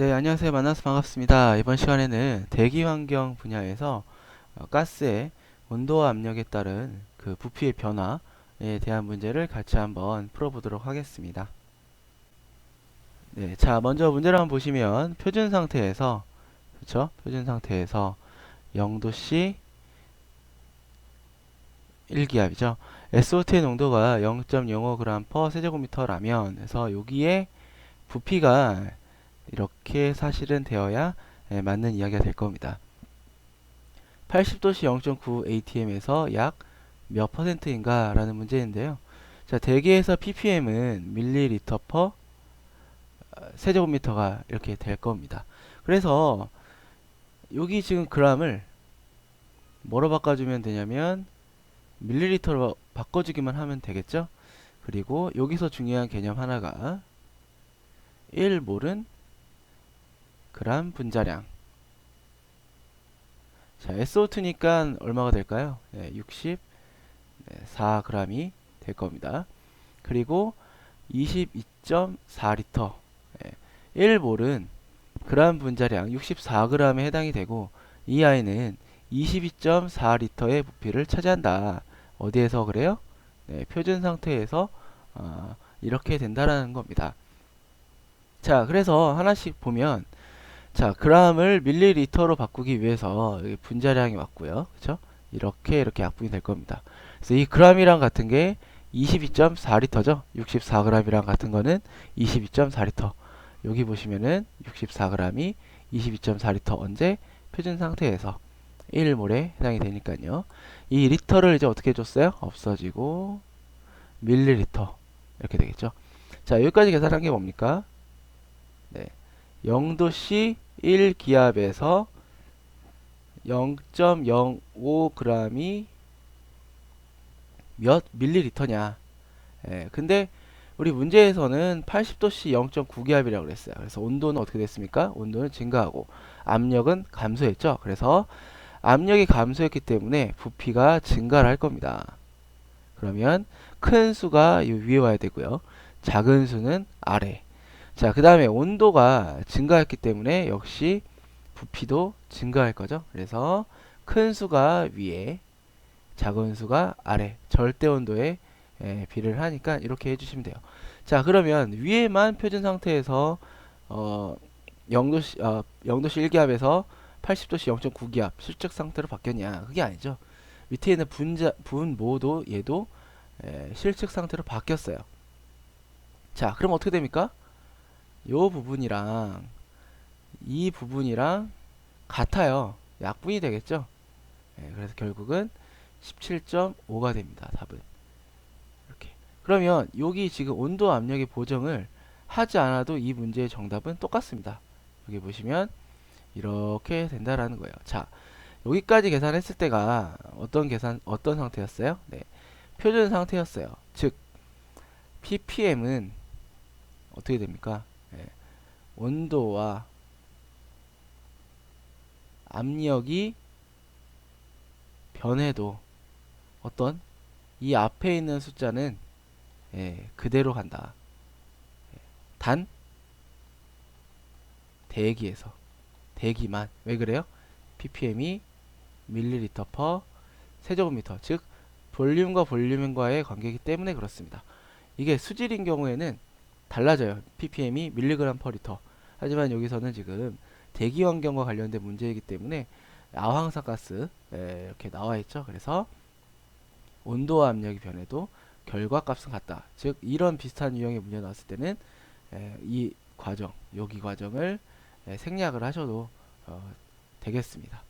네, 안녕하세요. 만나서 반갑습니다. 이번 시간에는 대기 환경 분야에서 어, 가스의 온도와 압력에 따른 그 부피의 변화에 대한 문제를 같이 한번 풀어보도록 하겠습니다. 네, 자, 먼저 문제를 한번 보시면 표준 상태에서 그렇죠? 표준 상태에서 0도씨 1기압이죠. SO2의 농도가 0.05g 세제곱미터라면 그래서 여기에 부피가 이렇게 사실은 되어야 예, 맞는 이야기가 될 겁니다. 80도씨 0.9 ATM에서 약 몇 퍼센트인가 라는 문제인데요. 자, 대기에서 ppm은 밀리리터 퍼 어, 세제곱미터가 이렇게 될 겁니다. 그래서 여기 지금 g을 뭐로 바꿔주면 되냐면 밀리리터로 바꿔주기만 하면 되겠죠? 그리고 여기서 중요한 개념 하나가 1몰은 그람 분자량. 자, SO2니까 얼마가 될까요? 네, 64g이 될 겁니다. 그리고 22.4리터. 네, 1몰은 그람 분자량 64g에 해당이 되고 이 아이는 22.4리터의 부피를 차지한다. 어디에서 그래요? 네, 표준 상태에서 어, 이렇게 된다라는 겁니다. 자, 그래서 하나씩 보면 자, g을 밀리리터로 바꾸기 위해서 분자량이 왔고요. 그쵸? 이렇게 이렇게 약분이 될 겁니다. 그래서 이 g이랑 같은 게 22.4리터죠. 64g이랑 같은 거는 22.4리터. 여기 보시면은 64g이 22.4리터 언제 표준 상태에서 1몰에 해당이 되니까요. 이 리터를 이제 어떻게 줬어요? 없어지고 밀리리터 이렇게 되겠죠. 자, 여기까지 계산한 게 뭡니까? 네. 0도씨 1기압에서 0.05g이 몇 밀리리터냐. 예, 근데 우리 문제에서는 80도씨 0.9기압이라고 그랬어요. 그래서 온도는 어떻게 됐습니까? 온도는 증가하고 압력은 감소했죠. 그래서 압력이 감소했기 때문에 부피가 증가를 할 겁니다. 그러면 큰 수가 위에 와야 되고요. 작은 수는 아래. 자, 그 다음에 온도가 증가했기 때문에 역시 부피도 증가할 거죠. 그래서 큰 수가 위에, 작은 수가 아래, 절대 온도에 예, 비를 하니까 이렇게 해주시면 돼요. 자, 그러면 위에만 표준 상태에서 어, 0도씨, 어, 0도씨 1기압에서 80도씨 0.9기압 실적 상태로 바뀌었냐? 그게 아니죠. 밑에 있는 분자, 분 모도 얘도 예, 실측 상태로 바뀌었어요. 자, 그럼 어떻게 됩니까? 요 부분이랑 이 부분이랑 같아요. 약분이 되겠죠? 네, 그래서 결국은 17.5가 됩니다. 답은. 이렇게. 그러면 여기 지금 온도 압력의 보정을 하지 않아도 이 문제의 정답은 똑같습니다. 여기 보시면 이렇게 된다라는 거예요. 자, 여기까지 계산했을 때가 어떤 계산 어떤 상태였어요? 네. 표준 상태였어요. 즉 ppm은 어떻게 됩니까? 네. 온도와 압력이 변해도 어떤 이 앞에 있는 숫자는 예, 그대로 간다. 예, 단 대기에서 대기만 왜 그래요? ppm이 밀리리터 퍼 세제곱미터 즉 볼륨과 볼륨과의 관계이기 때문에 그렇습니다. 이게 수질인 경우에는 달라져요. ppm이 밀리그램 퍼 리터. 하지만 여기서는 지금 대기 환경과 관련된 문제이기 때문에 아황산 가스 예, 이렇게 나와 있죠. 그래서 온도와 압력이 변해도 결과값은 같다. 즉 이런 비슷한 유형의 문제 나왔을 때는 예, 이 과정, 여기 과정을 예, 생략을 하셔도 어, 되겠습니다.